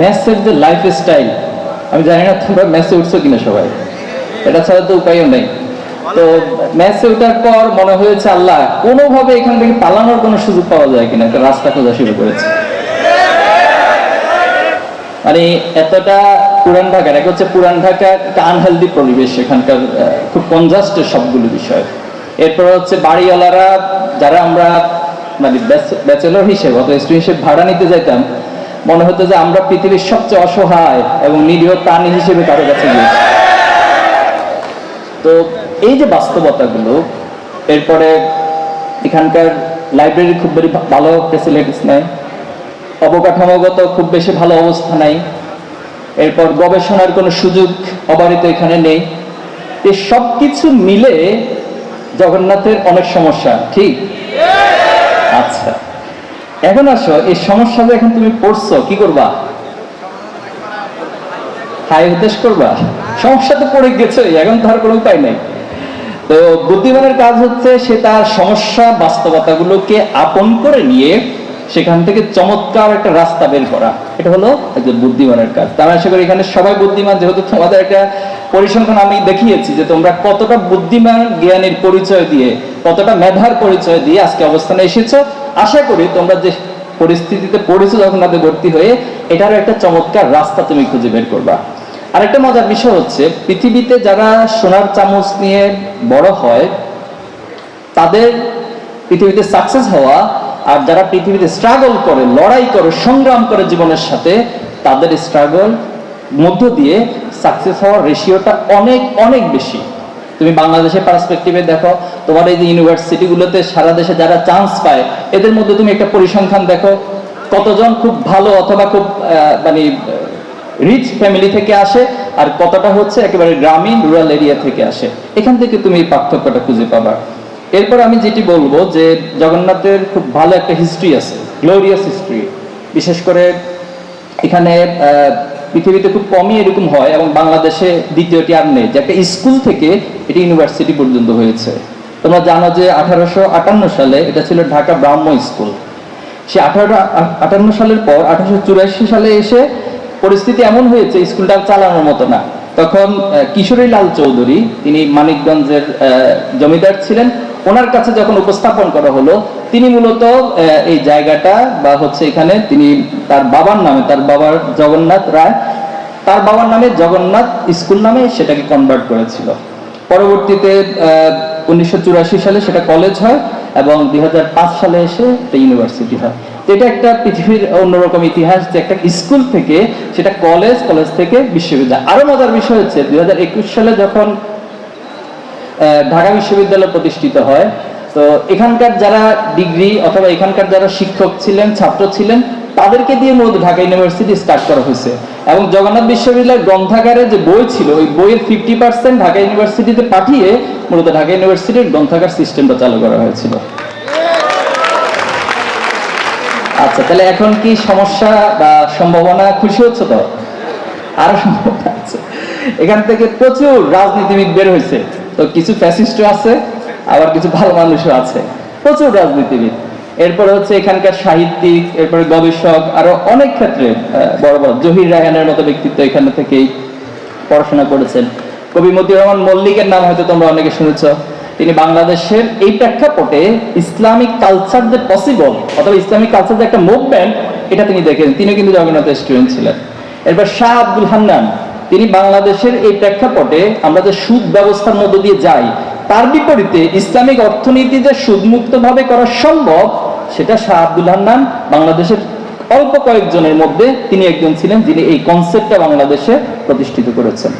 ম্যাথসের যে life style আমি জানি না তোমরা ম্যাথসে উঠছো কিনা সবাই। এটা ছাড়া তো উপায়ও নেই। তো ম্যাথসে ওঠার পর মনে হয়েছে আল্লাহ, কোনোভাবে এখান থেকে পালানোর কোনো সুযোগ পাওয়া যায় কিনা, একটা রাস্তা খোঁজা শুরু করেছে। মানে এতটা পুরান ঢাকার এক হচ্ছে পুরান ঢাকা একটা আনহেলদি পরিবেশ এখানকার খুব কনজাস্টেড সবগুলো বিষয়। এরপর হচ্ছে বাড়িওয়ালারা, যারা আমরা মানে ব্যাচেলর হিসেবে, অথবা স্টুডেন্ট হিসেবে ভাড়া নিতে যাইতাম মনে হতো যে আমরা পৃথিবীর সবচেয়ে অসহায় এবং নিরীহ প্রাণী হিসেবে কারও কাছে গিয়েছি তো এই যে বাস্তবতাগুলো, এরপরে এখানকার লাইব্রেরি খুব বেশি ভালো ফেসিলিটিস নেই অবকাঠামোগত খুব বেশি ভালো অবস্থা নাই। এরপর গবেষণার কোনো সুযোগ অবারিত এখানে নেই। এই সব কিছু মিলে জগন্নাথের অনেক সমস্যা, ঠিক? আচ্ছা। এখন আসো, এই সমস্যা যে এখন তুমি পড়ছো, কি করবা? হাই উদ্দেশ করবা? সমস্যা তো পড়ে গেছে এখন তার কোনো উপায় নাই। তো বুদ্ধিমানের কাজ হচ্ছে সে তার সমস্যা, বাস্তবতাগুলোকে আপন করে নিয়ে সেখান থেকে চমৎকার একটা রাস্তা বের করা। এটা হলো একজন বুদ্ধিমানের কাজ। তার আশা করি এখানে সবাই বুদ্ধিমান, যেহেতু তোমাদের একটা পরিসংখ্যান আমি দেখিয়েছি যে তোমরা কতটা বুদ্ধিমান জ্ঞানের পরিচয় দিয়ে, কতটা মেধার পরিচয় দিয়ে আজকে অবস্থানে এসেছ। আশা করি তোমরা যে পরিস্থিতিতে পড়েছো যখন তাদের ভর্তি হয়ে, এটারও একটা চমৎকার রাস্তা তুমি খুঁজে বের করবা। আরেকটা মজার বিষয় হচ্ছে, পৃথিবীতে যারা সোনার চামচ নিয়ে বড় হয়, তাদের পৃথিবীতে সাকসেস হওয়া আর যারা পৃথিবীতে স্ট্রাগল করে, লড়াই করে, সংগ্রাম করে জীবনের সাথে, তাদের স্ট্রাগল মধ্য দিয়ে সাকসেস হওয়ার রেশিওটা অনেক অনেক বেশি। তুমি বাংলাদেশের পার্সপেক্টিভে দেখো, তোমার এই যে ইউনিভার্সিটিগুলোতে সারা দেশে যারা চান্স পায়, এদের মধ্যে তুমি একটা পরিসংখ্যান দেখো, কতজন খুব ভালো অথবা খুব মানে রিচ ফ্যামিলি থেকে আসে আর কতটা হচ্ছে একেবারে গ্রামীণ রুরাল এরিয়া থেকে আসে। এখান থেকে তুমি এই পার্থক্যটা খুঁজে পাবা। এরপর আমি যেটি বলব যে জগন্নাথের খুব ভালো একটা হিস্ট্রি আছে গ্লোরিয়াস হিস্ট্রি বিশেষ করে এখানে পৃথিবীতে খুব কমই এরকম হয় এবং বাংলাদেশে দ্বিতীয়টি আর নেই। যে একটা স্কুল থেকে এটি ইউনিভার্সিটি পর্যন্ত হয়েছে। তোমরা জানো যে আঠারোশো আটান্ন সালে এটা ছিল ঢাকা ব্রাহ্ম স্কুল। সে আঠারো আটান্ন সালের পর আঠারোশো চুরাশি সালে এসে পরিস্থিতি এমন হয়েছে, স্কুলটা চালানোর মতো না। তখন কিশোরী লাল চৌধুরী, তিনি মানিকগঞ্জের জমিদার ছিলেন। ওনার কাছে যখন উপস্থাপন করা হলো, তিনি মূলত এই জায়গাটা বা হচ্ছে এখানে তিনি তার বাবার নামে, তার বাবার জগন্নাথ রায়, তার বাবার নামে জগন্নাথ স্কুল নামে সেটাকে কনভার্ট করেছিল। পরবর্তীতে উনিশশো চুরাশি সালে সেটা কলেজ হয় এবং দুই হাজার পাঁচ সালে এসে এটা ইউনিভার্সিটি হয়। এটা একটা পৃথিবীর অন্যরকম ইতিহাস যে একটা স্কুল থেকে সেটা কলেজ কলেজ থেকে বিশ্ববিদ্যালয়। আরও মজার বিষয় হচ্ছে, দুই হাজার একুশ সালে যখন ঢাকা বিশ্ববিদ্যালয় প্রতিষ্ঠিত হয়। তো এখানকার যারা ডিগ্রি অথবা এখানকার যারা শিক্ষক ছিলেন, ছাত্র ছিলেন, তাদেরকে দিয়ে মূলত ঢাকা ইউনিভার্সিটি স্টার্ট করা হয়েছে। এবং জগন্নাথ বিশ্ববিদ্যালয়ের গ্রন্থাগারে যে বই ছিল, ওই বইয়ের ফিফটি পার্সেন্ট ঢাকা ইউনিভার্সিটিতে পাঠিয়ে মূলত ঢাকা ইউনিভার্সিটির গ্রন্থাগার সিস্টেমটা চালু করা হয়েছিল। আচ্ছা তাহলে এখন কি সমস্যা বা সম্ভাবনা খুশি হচ্ছে তো? আরও সম্ভাবনা আছে। এখান থেকে প্রচুর রাজনীতিবিদ বের হয়েছে। তো কিছু ফ্যাসিস্টও আছে, আবার কিছু ভালো মানুষও আছে। প্রচুর রাজনীতিবিদ। এরপরে হচ্ছে এখানকার সাহিত্যিক, এরপরে গবেষক, আরও অনেক ক্ষেত্রে বড় বড়। জহির রায়হানের মতো ব্যক্তিত্ব এখানে থেকেই পড়াশোনা করেছেন। কবি মতিউর রহমান মল্লিকের নাম হয়তো তোমরা অনেকে শুনেছ। তিনি বাংলাদেশের এই প্রেক্ষাপটে ইসলামিক কালচার যে পসিবল অথবা ইসলামিক কালচার যে একটা মুভমেন্ট এটা তিনি দেখেন তিনি কিন্তু জগন্নাথের স্টুডেন্ট ছিলেন। এরপর শাহ আব্দুল হান্নান তিনি বাংলাদেশের এই প্রেক্ষাপটে আমরা যে সুদ ব্যবস্থার মধ্য দিয়ে যাই, তার বিপরীতে ইসলামিক অর্থনীতি যে সুদমুক্তভাবে করা সম্ভব, সেটা শাহ আব্দুল হান্নান বাংলাদেশের অল্প কয়েকজনের মধ্যে তিনি একজন ছিলেন যিনি এই কনসেপ্টটা বাংলাদেশে প্রতিষ্ঠিত করেছেন।